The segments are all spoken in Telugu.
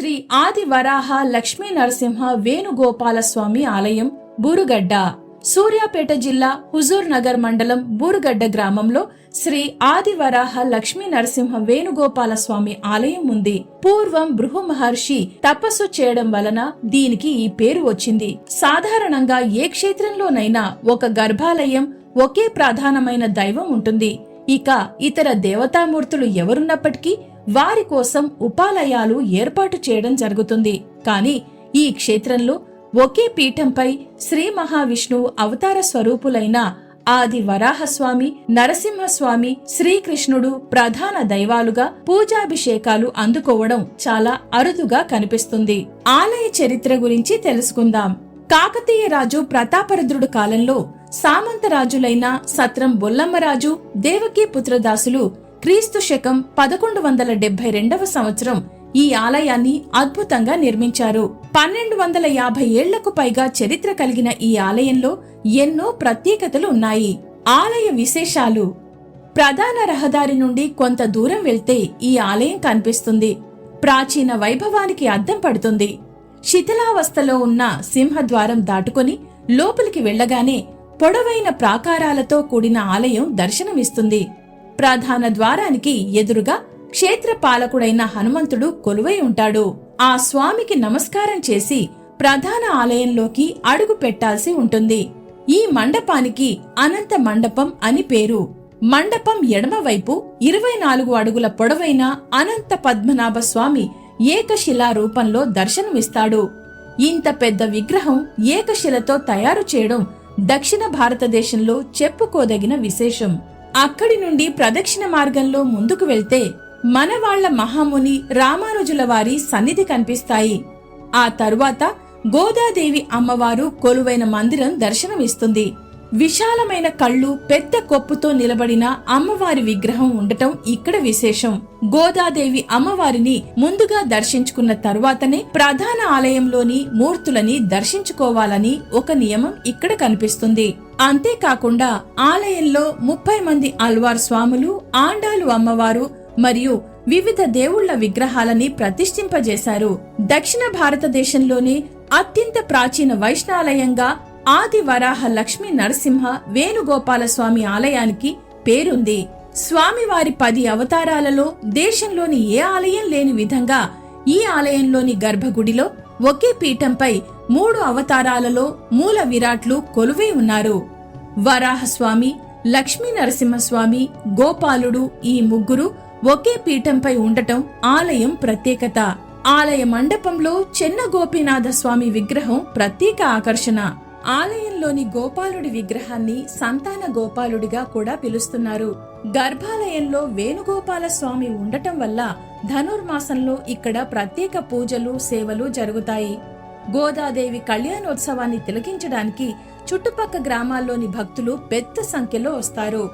శ్రీ ఆది వరాహ లక్ష్మీ నరసింహ వేణుగోపాలస్వామి ఆలయం బూరుగడ్డ. సూర్యాపేట జిల్లా హుజూర్ నగర్ మండలం బూరుగడ్డ గ్రామంలో శ్రీ ఆది వరాహ లక్ష్మీ నరసింహ వేణుగోపాల స్వామి ఆలయం ఉంది. పూర్వం బృహు మహర్షి తపస్సు చేయడం వలన దీనికి ఈ పేరు వచ్చింది. సాధారణంగా ఏ క్షేత్రంలోనైనా ఒక గర్భాలయం ఒకే ప్రధానమైన దైవం ఉంటుంది. ఇక ఇతర దేవతామూర్తులు ఎవరున్నప్పటికీ వారి కోసం ఉపాలయాలు ఏర్పాటు చేయడం జరుగుతుంది. కానీ ఈ క్షేత్రంలో ఒకే పీఠంపై శ్రీ మహావిష్ణువు అవతార స్వరూపులైన ఆది వరాహస్వామి నరసింహస్వామి శ్రీకృష్ణుడు ప్రధాన దైవాలుగా పూజాభిషేకాలు అందుకోవడం చాలా అరుదుగా కనిపిస్తుంది. ఆలయ చరిత్ర గురించి తెలుసుకుందాం. కాకతీయ రాజు ప్రతాపరుద్రుడు కాలంలో సామంతరాజులైన సత్రం బొల్లమ్మరాజు దేవకీ పుత్రదాసులు క్రీస్తు శకం పదకొండు వందల డెబ్బై రెండవ సంవత్సరం ఈ ఆలయాన్ని అద్భుతంగా నిర్మించారు. పన్నెండు వందల యాభై ఏళ్ళకు పైగా చరిత్ర కలిగిన ఈ ఆలయంలో ఎన్నో ప్రత్యేకతలు ఉన్నాయి. ఆలయ విశేషాలు. ప్రధాన రహదారి నుండి కొంత దూరం వెళ్తే ఈ ఆలయం కనిపిస్తుంది. ప్రాచీన వైభవానికి అద్దం పడుతుంది. శిథిలావస్థలో ఉన్న సింహద్వారం దాటుకొని లోపలికి వెళ్ళగానే పొడవైన ప్రాకారాలతో కూడిన ఆలయం దర్శనమిస్తుంది. ప్రధాన ద్వారానికి ఎదురుగా క్షేత్ర పాలకుడైన హనుమంతుడు కొలువై ఉంటాడు. ఆ స్వామికి నమస్కారం చేసి ప్రధాన ఆలయంలోకి అడుగు పెట్టాల్సి ఉంటుంది. ఈ మండపానికి అనంత మండపం అని పేరు. మండపం ఎడమవైపు ఇరవై నాలుగు అడుగుల పొడవైన అనంత పద్మనాభ స్వామి ఏకశిలా రూపంలో దర్శనమిస్తాడు. ఇంత పెద్ద విగ్రహం ఏకశిలతో తయారు చేయడం దక్షిణ భారతదేశంలో చెప్పుకోదగిన విశేషం. అక్కడి నుండి ప్రదక్షిణ మార్గంలో ముందుకు వెళ్తే మనవాళ్ళ మహాముని రామానుజుల వారి సన్నిధి కనిపిస్తాయి. ఆ తరువాత గోదాదేవి అమ్మవారు కొలువైన మందిరం దర్శనమిస్తుంది. విశాలమైన కళ్ళు పెద్ద కొప్పుతో నిలబడిన అమ్మవారి విగ్రహం ఉండటం ఇక్కడ విశేషం. గోదాదేవి అమ్మవారిని ముందుగా దర్శించుకున్న తరువాతనే ప్రధాన ఆలయంలోని మూర్తులని దర్శించుకోవాలని ఒక నియమం ఇక్కడ కనిపిస్తుంది. అంతేకాకుండా ఆలయంలో ముప్పై మంది అల్వార్ స్వాములు ఆండాలు అమ్మవారు మరియు వివిధ దేవుళ్ళ విగ్రహాలని ప్రతిష్ఠింపజేశారు. దక్షిణ భారతదేశంలోని అత్యంత ప్రాచీన వైష్ణాలయంగా ఆది వరాహ లక్ష్మీ నరసింహ వేణుగోపాల స్వామి ఆలయానికి పేరుంది. స్వామివారి పది అవతారాలలో దేశంలోని ఏ ఆలయం లేని విధంగా ఈ ఆలయంలోని గర్భగుడిలో ఒకే పీఠంపై మూడు అవతారాలలో మూల విరాట్లు కొలువై ఉన్నారు. వరాహస్వామి లక్ష్మీ నరసింహస్వామి గోపాలుడు ఈ ముగ్గురు ఒకే పీఠంపై ఉండటం ఆలయం ప్రత్యేకత. ఆలయ మండపంలో చిన్న గోపీనాథ స్వామి విగ్రహం ప్రత్యేక ఆకర్షణ. ఆలయంలోని గోపాలుడి విగ్రహాన్ని సంతాన గోపాలుడిగా కూడా పిలుస్తున్నారు. గర్భాలయంలో వేణుగోపాల స్వామి ఉండటం వల్ల ధనుర్మాసంలో ఇక్కడ ప్రత్యేక పూజలు సేవలు జరుగుతాయి. గోదాదేవి కళ్యాణోత్సవాన్ని తిలకించడానికి చుట్టుపక్క గ్రామాల్లోని భక్తులు పెద్ద సంఖ్యలో వస్తారు.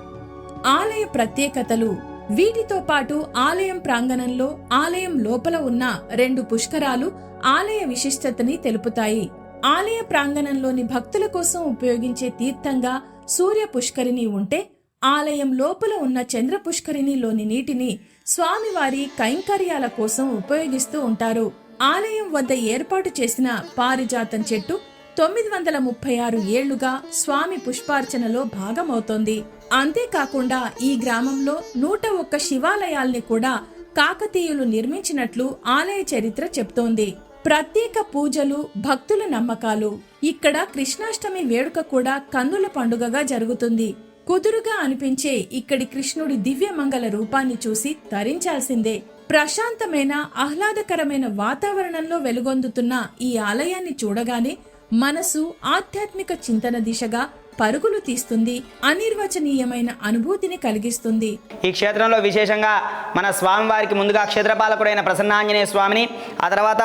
ఆలయ ప్రత్యేకతలు. వీటితో పాటు ఆలయం ప్రాంగణంలో ఆలయం లోపల ఉన్న రెండు పుష్కరాలు ఆలయ విశిష్టతని తెలుపుతాయి. ఆలయ ప్రాంగణంలోని భక్తుల కోసం ఉపయోగించే తీర్థంగా సూర్య పుష్కరిణి ఉంటే ఆలయం లోపల ఉన్న చంద్ర పుష్కరిణిలోని నీటిని స్వామివారి కైంకర్యాల కోసం ఉపయోగిస్తూ ఉంటారు. ఆలయం వద్ద ఏర్పాటు చేసిన పారిజాతం చెట్టు తొమ్మిది వందల ముప్పై ఆరు ఏళ్ళుగా స్వామి పుష్పార్చనలో భాగమవుతోంది. అంతేకాకుండా ఈ గ్రామంలో నూట ఒక్క శివాలయాల్ని కూడా కాకతీయులు నిర్మించినట్లు ఆలయ చరిత్ర చెప్తోంది ప్రత్యేక పూజలు భక్తుల నమ్మకాలు. ఇక్కడ కృష్ణాష్టమి వేడుక కూడా కన్నుల పండుగగా జరుగుతుంది. కుదురుగా అనిపించే ఇక్కడి కృష్ణుడి దివ్యమంగళ రూపాన్ని చూసి తరించాల్సిందే. ప్రశాంతమైన ఆహ్లాదకరమైన వాతావరణంలో వెలుగొందుతున్న ఈ ఆలయాన్ని చూడగానే మనసు ఆధ్యాత్మిక చింతన దిశగా పరుగులు తీస్తుంది అనిర్వచనీయమైన అనుభూతిని కలిగిస్తుంది. ఈ క్షేత్రంలో విశేషంగా మన స్వామివారికి ముందుగా క్షేత్రపాలకుడైన ప్రసన్నాంజనేయ స్వామిని ఆ తర్వాత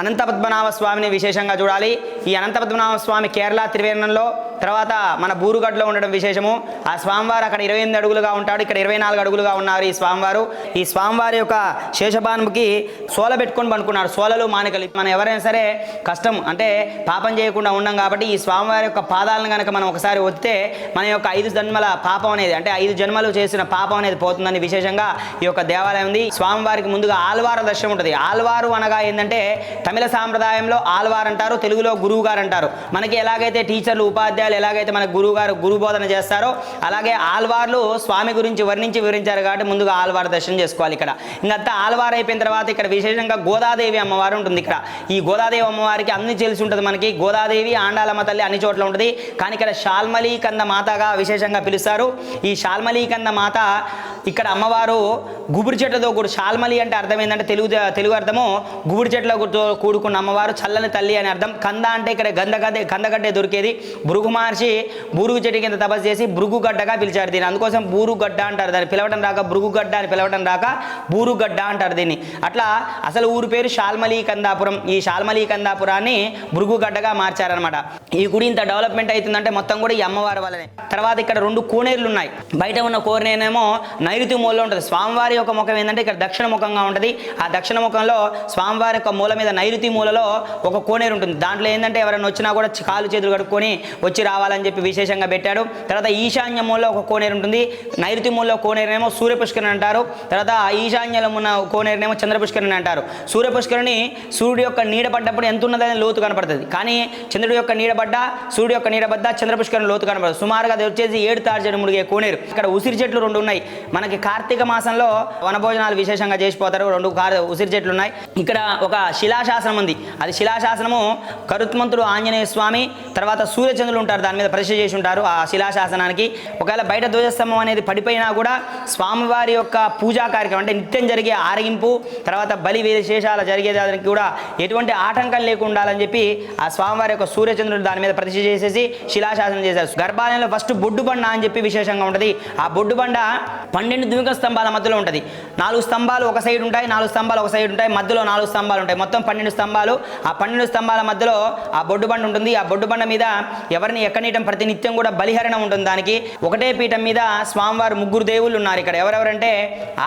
అనంత పద్మనాభ స్వామిని విశేషంగా చూడాలి. ఈ అనంత పద్మనాభ స్వామి కేరళ త్రివేణంలో తర్వాత మన బూరుగడ్డలో ఉండడం విశేషము. ఆ స్వామివారు అక్కడ ఇరవై ఎనిమిది అడుగులుగా ఉంటాడు. ఇక్కడ ఇరవై నాలుగు అడుగులుగా ఉన్నారు ఈ స్వామివారు. ఈ స్వామివారి యొక్క శేషభానుకి సోల పెట్టుకొని పనుకున్నారు సోలలు మానికలు. మనం ఎవరైనా సరే కష్టం అంటే పాపం చేయకుండా ఉండం కాబట్టి ఈ స్వామివారి యొక్క పాదాలను కనుక మనం ఒకసారి ఒత్తితే మన యొక్క ఐదు జన్మల పాపం అనేది అంటే ఐదు జన్మలు చేసిన పాపం అనేది పోతుందని విశేషంగా ఈ యొక్క దేవాలయం ఉంది. స్వామివారికి ముందుగా ఆల్వార దర్శనం ఉంటుంది. ఆల్వారు అనగా ఏంటంటే తమిళ సాంప్రదాయంలో ఆల్వార్ అంటారు తెలుగులో గురువు గారు అంటారు. మనకి ఎలాగైతే టీచర్లు ఉపాధ్యాయులు ఎలాగైతే మన గురువు గారు గురు బోధన చేస్తారో అలాగే ఆల్వార్లు స్వామి గురించి వర్ణించి వివరించారు కాబట్టి ముందుగా ఆల్వార్ దర్శనం చేసుకోవాలి ఇక్కడ. ఇంకంతా ఆల్వార్ అయిపోయిన తర్వాత ఇక్కడ విశేషంగా గోదాదేవి అమ్మవారు ఉంటుంది ఇక్కడ. ఈ గోదాదేవి అమ్మవారికి అన్ని తెలిసి ఉంటుంది మనకి. గోదాదేవి ఆండాలమ్మ తల్లి అన్ని చోట్ల ఉంటుంది. కానీ ఇక్కడ షాల్మలీకంద మాతగా విశేషంగా పిలుస్తారు. ఈ షాల్మలీకంద మాత ఇక్కడ అమ్మవారు గుబురు చెట్లతో కూడు షాల్మలి అంటే అర్థం ఏంటంటే తెలుగు తెలుగు అర్థము గుబురు చెట్లతో కూడుకున్న అమ్మవారు చల్లని తల్లి అని అర్థం. కంద అంటే ఇక్కడ గంధగడ్డ గంధగడ్డే దొరికేది. భృగుమా మహర్షి బూరుగు చెట్టు కింద తపస్సు చేసి భృగుగడ్డగా పిలిచారు దీన్ని. అందుకోసం బూరుగడ్డ అంటారు దాన్ని. పిలవడం రాక భృగుగడ్డ అని పిలవడం రాక బూరుగడ్డ అంటారు దీన్ని. అట్లా అసలు ఊరు పేరు షాల్మలి కందాపురం ఈ షాల్మలి కందాపురాన్ని భృగుగడ్డగా మార్చారనమాట ఈ గుడి ఇంత డెవలప్మెంట్ అవుతుందంటే మొత్తం కూడా ఈ అమ్మవారి వల్లనే. తర్వాత ఇక్కడ రెండు కోనేరులు ఉన్నాయి. బయట ఉన్న కోనేరేమో నైరుతి మూలలో ఉంటుంది. స్వామివారి యొక్క ముఖం ఏంటంటే ఇక్కడ దక్షిణ ముఖంగా ఉంటుంది. ఆ దక్షిణ ముఖంలో స్వామివారి యొక్క మూల మీద నైరుతి మూలలో ఒక కోనేరు ఉంటుంది. దాంట్లో ఏంటంటే ఎవరైనా వచ్చినా కూడా కాలు చేతులు కడుక్కొని వచ్చి రావాలని చెప్పి విశేషంగా పెట్టాడు. తర్వాత ఈశాన్య మూలలో ఒక కోనేరు ఉంటుంది. నైరుతి మూలలో కోనేరునేమో సూర్య పుష్కరిణి అంటారు. తర్వాత ఈశాన్యంలో ఉన్న కోనేరునేమో చంద్ర పుష్కరిణి అంటారు. సూర్య పుష్కరిణి సూర్యుడు యొక్క నీడ పడ్డప్పుడు ఎంత ఉన్నదని లోతు కనపడుతుంది. కానీ చంద్రుడి యొక్క నీడ పడ్డ సూర్యుడు యొక్క నీడ చంద్రపుష్కరం లోతు కనపడదు సుమారుగా అది వచ్చేసి ఏడు తార్జడు ముడిగే కోనేరు. ఇక్కడ ఉసిరి చెట్లు రెండు ఉన్నాయి. మనకి కార్తీక మాసంలో వనభోజనాలు విశేషంగా చేసిపోతారు. రెండు కార్ ఉసిరి చెట్లు ఉన్నాయి. ఇక్కడ ఒక శిలాశాసనం ఉంది. అది శిలాశాసనము కరుత్మంతుడు ఆంజనేయ స్వామి తర్వాత సూర్యచంద్రులు ఉంటారు. దాని మీద ప్రతిష్ఠ చేసి ఉంటారు ఆ శిలాశాసనానికి. ఒకవేళ బయట ధ్వజస్తంభం అనేది పడిపోయినా కూడా స్వామివారి యొక్క పూజా కార్యక్రమం అంటే నిత్యం జరిగే ఆరగింపు తర్వాత బలి విశేషాలు జరిగేదానికి కూడా ఎటువంటి ఆటంకం లేకుండా అని చెప్పి ఆ స్వామివారి యొక్క సూర్యచంద్రుడు దాని మీద ప్రతిష్ఠ చేసేసి శిలాశాసనం చేశారు. గర్భాలయంలో ఫస్ట్ బొడ్డు బండ అని చెప్పి విశేషంగా ఉంటుంది. ఆ బొడ్డు బండ పన్నెండు ద్విముఖ స్తంభాల మధ్యలో ఉంటుంది. నాలుగు స్తంభాలు ఒక సైడ్ ఉంటాయి నాలుగు స్తంభాలు ఒక సైడ్ ఉంటాయి మధ్యలో నాలుగు స్తంభాలు ఉంటాయి. మొత్తం పన్నెండు స్తంభాలు. ఆ పన్నెండు స్తంభాల మధ్యలో ఆ బొడ్డు బండ ఉంటుంది. ఆ బొడ్డు బండ మీద ఎవరిని ఎక్కనీయటం ప్రతినిత్యం కూడా బలిహరణ ఉంటుంది దానికి. ఒకటే పీఠం మీద స్వామివారు ముగ్గురు దేవుళ్ళు ఉన్నారు ఇక్కడ. ఎవరెవరంటే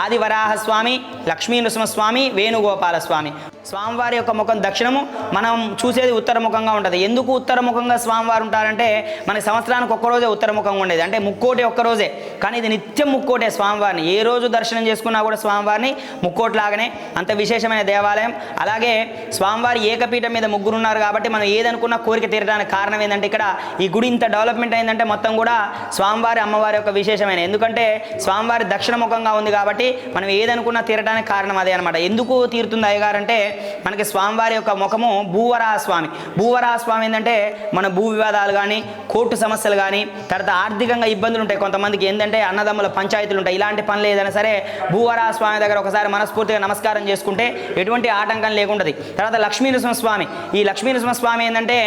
ఆది వరాహ స్వామి లక్ష్మీ నృసింహస్వామి వేణుగోపాల స్వామి స్వామివారి యొక్క ముఖం దక్షిణము మనం చూసేది ఉత్తరముఖంగా ఉంటుంది. ఎందుకు ఉత్తరముఖంగా స్వామివారు ఉంటారంటే మన సంవత్సరానికి ఒక్కరోజే ఉత్తరముఖంగా ఉండేది. అంటే ముక్కోటి ఒక్కరోజే కానీ ఇది నిత్యం ముక్కోటే స్వామివారిని. ఏ రోజు దర్శనం చేసుకున్నా కూడా స్వామివారిని ముక్కోట్లాగానే. అంత విశేషమైన దేవాలయం. అలాగే స్వామివారి ఏకపీఠం మీద ముగ్గురు ఉన్నారు కాబట్టి మనం ఏదనుకున్నా కోరిక తీరడానికి కారణం ఏంటంటే ఇక్కడ ఈ గుడి ఇంత డెవలప్మెంట్ అయిందంటే మొత్తం కూడా స్వామివారి అమ్మవారి యొక్క విశేషమైన. ఎందుకంటే స్వామివారి దక్షిణ ముఖంగా ఉంది కాబట్టి మనం ఏదనుకున్నా తీరడానికి కారణం అదే అనమాట ఎందుకు తీరుతుంది అయ్యగారు అంటే మనకి స్వామివారి యొక్క ముఖము భూవరాహ స్వామి స్వామి ఏంటంటే మన భూ వివాదాలు కానీ కోర్టు సమస్యలు కానీ తర్వాత ఆర్థికంగా ఇబ్బందులు ఉంటాయి. కొంతమందికి ఏంటంటే అన్నదమ్ముల పంచాయతీలు ఉంటాయి. ఇలాంటి పనులు ఏదైనా సరే భూవరాస్వామి దగ్గర ఒకసారి మనస్ఫూర్తిగా నమస్కారం చేసుకుంటే ఎటువంటి ఆటంకం లేకుంటుంది తర్వాత లక్ష్మీ నరసింహస్వామి ఈ లక్ష్మీ నరసింహస్వామి ఏంటంటే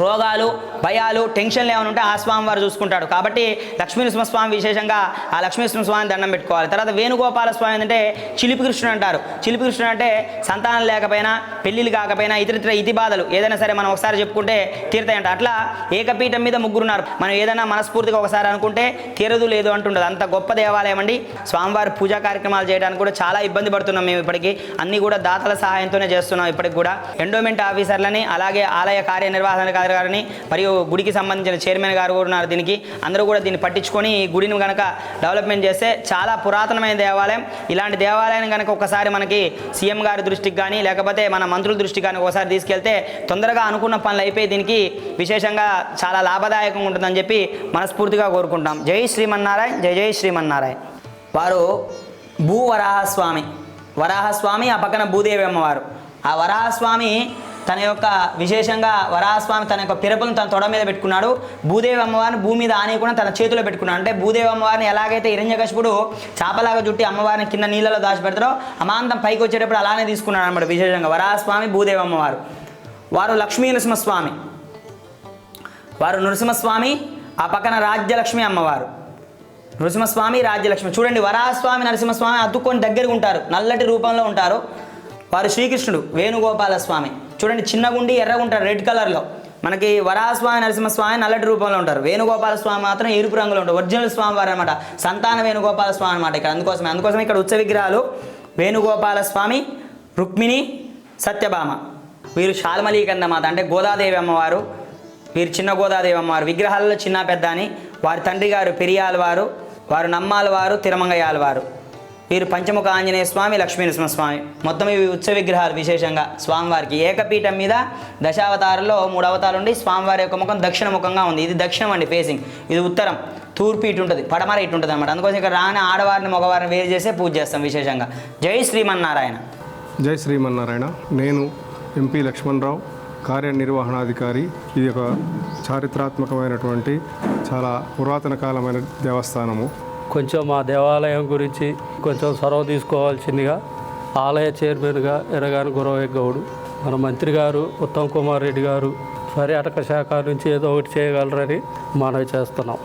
రోగాలు భయాలు టెన్షన్లు ఏమైనా ఉంటే ఆ స్వామి వారు చూసుకుంటాడు. కాబట్టి లక్ష్మీ నరసింహస్వామి విశేషంగా ఆ లక్ష్మీ నరసింహస్వామిని దండం పెట్టుకోవాలి. తర్వాత వేణుగోపాల స్వామి ఏంటంటే చిలిపి కృష్ణుడు అంటారు. చిలిపి కృష్ణుడు అంటే సంతానం కాకపోయినా పెళ్ళిళ్ళు కాకపోయినా ఇతరితర ఇతి బాధలు ఏదైనా సరే మనం ఒకసారి చెప్పుకుంటే తీరుతాయంట. అట్లా ఏకపీఠం మీద ముగ్గురున్నారు. మనం ఏదైనా మనస్ఫూర్తిగా ఒకసారి అనుకుంటే తీరదు లేదు అంటుండదు. అంత గొప్ప దేవాలయం అండి. స్వామివారి పూజా కార్యక్రమాలు చేయడానికి కూడా చాలా ఇబ్బంది పడుతున్నాం మేము ఇప్పటికీ. అన్ని కూడా దాతల సహాయంతోనే చేస్తున్నాం ఇప్పటికి కూడా. ఎండోమెంట్ ఆఫీసర్లని అలాగే ఆలయ కార్యనిర్వహణ గారిని మరియు గుడికి సంబంధించిన చైర్మన్ గారు కూడా ఉన్నారు దీనికి. అందరూ కూడా దీన్ని పట్టించుకొని ఈ గుడిని కనుక డెవలప్మెంట్ చేస్తే చాలా పురాతనమైన దేవాలయం. ఇలాంటి దేవాలయాన్ని కనుక ఒకసారి మనకి సీఎం గారి దృష్టికి కానీ లేకపోతే మన మంత్రుల దృష్టి కానీ ఒకసారి తీసుకెళ్తే తొందరగా అనుకున్న పనులు అయిపోయి దీనికి విశేషంగా చాలా లాభదాయకంగా ఉంటుందని చెప్పి మనస్ఫూర్తిగా కోరుకుంటాం జై శ్రీమన్నారాయణ జై జై శ్రీమన్నారాయణ. వారు భూ వరాహస్వామి. వరాహస్వామి ఆ పక్కన భూదేవి అమ్మవారు. ఆ వరాహస్వామి తన యొక్క విశేషంగా వరాహస్వామి తన యొక్క పిరపులను తన తొడ మీద పెట్టుకున్నాడు. భూదేవి అమ్మవారిని భూమి మీద ఆనేయకుండా తన చేతిలో పెట్టుకున్నాడు. అంటే భూదేవి అమ్మవారిని ఎలాగైతే హిరణ్యకశిపుడు చాపలాగా చుట్టి అమ్మవారిని కింద నీళ్ళలో దాచిపెడతారో అమాంతం పైకి వచ్చేటప్పుడు అలానే తీసుకున్నాడు అనమాట విశేషంగా వరాహస్వామి భూదేవి అమ్మవారు. వారు లక్ష్మీ నృసింహస్వామి. వారు నృసింహస్వామి ఆ పక్కన రాజ్యలక్ష్మి అమ్మవారు. నృసింహస్వామి రాజ్యలక్ష్మి. చూడండి వరాహస్వామి నరసింహస్వామి అతుక్కొని దగ్గరగా ఉంటారు. నల్లటి రూపంలో ఉంటారు. వారు శ్రీకృష్ణుడు వేణుగోపాల స్వామి చూడండి చిన్నగుండి ఎర్రగా ఉంటారు రెడ్ కలర్లో. మనకి వరాస్వామి నరసింహస్వామి నల్లటి రూపంలో ఉంటారు. వేణుగోపాల స్వామి మాత్రం ఎరుపు రంగులో ఉంటారు. ఒరిజినల్ స్వామి వారు అనమాట సంతాన వేణుగోపాల స్వామి అనమాట ఇక్కడ అందుకోసమే. అందుకోసం ఇక్కడ ఉత్స విగ్రహాలు. వేణుగోపాల స్వామి రుక్మిణి సత్యభామ. వీరు శాల్మలీకంద మాత అంటే గోదాదేవి అమ్మవారు. వీరు చిన్న గోదాదేవి అమ్మవారు. విగ్రహాలలో చిన్న పెద్ద అని వారి తండ్రి గారు పెరియాల వారు. వారు నమ్మాల వారు తిరుమంగయ్యాల వారు. వీరు పంచముఖ ఆంజనేయ స్వామి లక్ష్మీ స్వామి మొత్తం ఇవి ఉత్సవ విగ్రహాలు విశేషంగా స్వామివారికి ఏకపీఠం మీద దశావతారంలో మూడు అవతారాలు ఉండి స్వామివారి యొక్క ముఖం దక్షిణ ముఖంగా ఉంది. ఇది దక్షిణం అండి ఫేసింగ్ ఇది ఉత్తరం. తూర్పు ఇటు ఉంటుంది పడమర ఇటు ఉంటుంది అనమాట అందుకోసం ఇక్కడ రాని ఆడవారిని మగవారిని వేరు చేసే పూజ చేస్తాం విశేషంగా. జై శ్రీమన్నారాయణ. జై శ్రీమన్నారాయణ. నేను ఎంపీ లక్ష్మణరావు కార్యనిర్వహణాధికారి. ఇది ఒక చారిత్రాత్మకమైనటువంటి చాలా పురాతన కాలమైన దేవస్థానము. కొంచెం మా దేవాలయం గురించి కొంచెం సొరవ తీసుకోవాల్సిందిగా ఆలయ చైర్మన్గా ఎరగాని గురవయ్య గౌడు. మన మంత్రి గారు ఉత్తమ్ కుమార్ రెడ్డి గారు పర్యాటక శాఖ నుంచి ఏదో ఒకటి చేయగలరని మనవి చేస్తున్నాం.